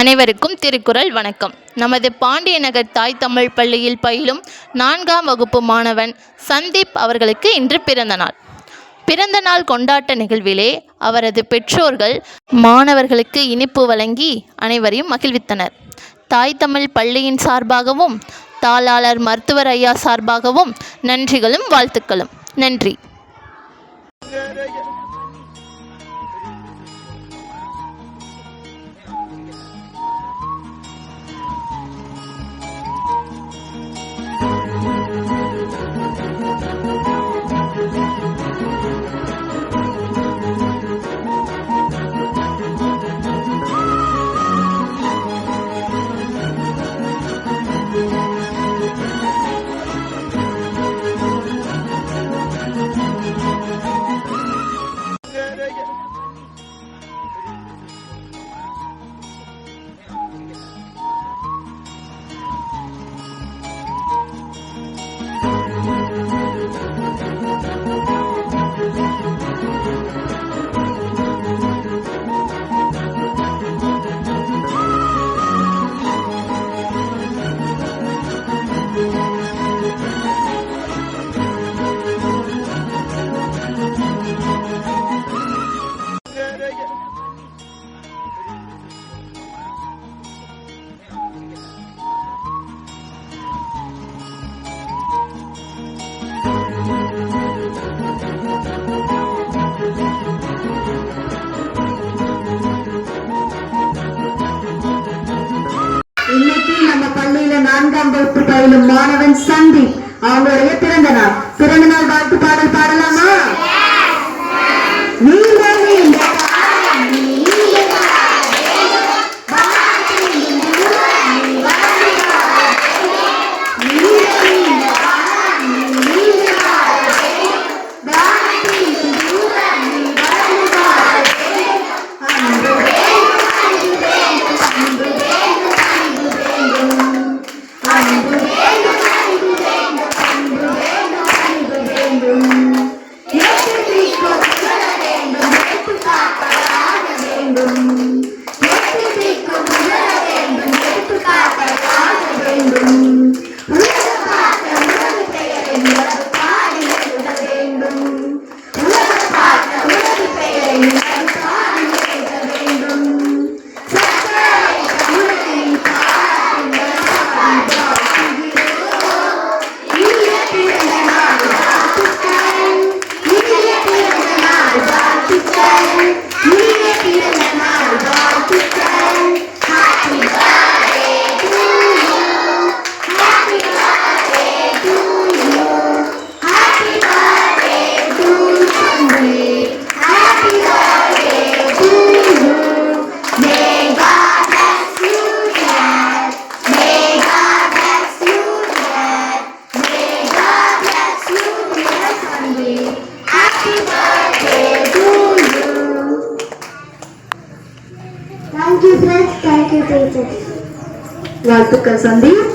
அனைவருக்கும் திருக்குறள் வணக்கம் நமது பாண்டிய நகர் தாய் தமிழ் பள்ளியில் பயிலும் நான்காம் வகுப்பு மாணவன் சந்தீப் அவர்களுக்கு இன்று பிறந்த நாள் பிறந்த நாள் கொண்டாட்ட நிகழ்விலே அவரது பெற்றோர்கள் மாணவர்களுக்கு இனிப்பு வழங்கி அனைவரையும் மகிழ்வித்தனர் தாய் தமிழ் பள்ளியின் சார்பாகவும் தாளாளர் மருத்துவர் ஐயா சார்பாகவும் நன்றிகளும் வாழ்த்துக்களும் நன்றி ஐந்தாம் வகுப்பு பயிலும் மாணவன் சந்தீப் அவங்களுடைய பிறந்த நாள் பிறந்த நாள் வாழ்த்து Música hum. Thank you, friends. Thank you, teachers. Welcome, Sandeep.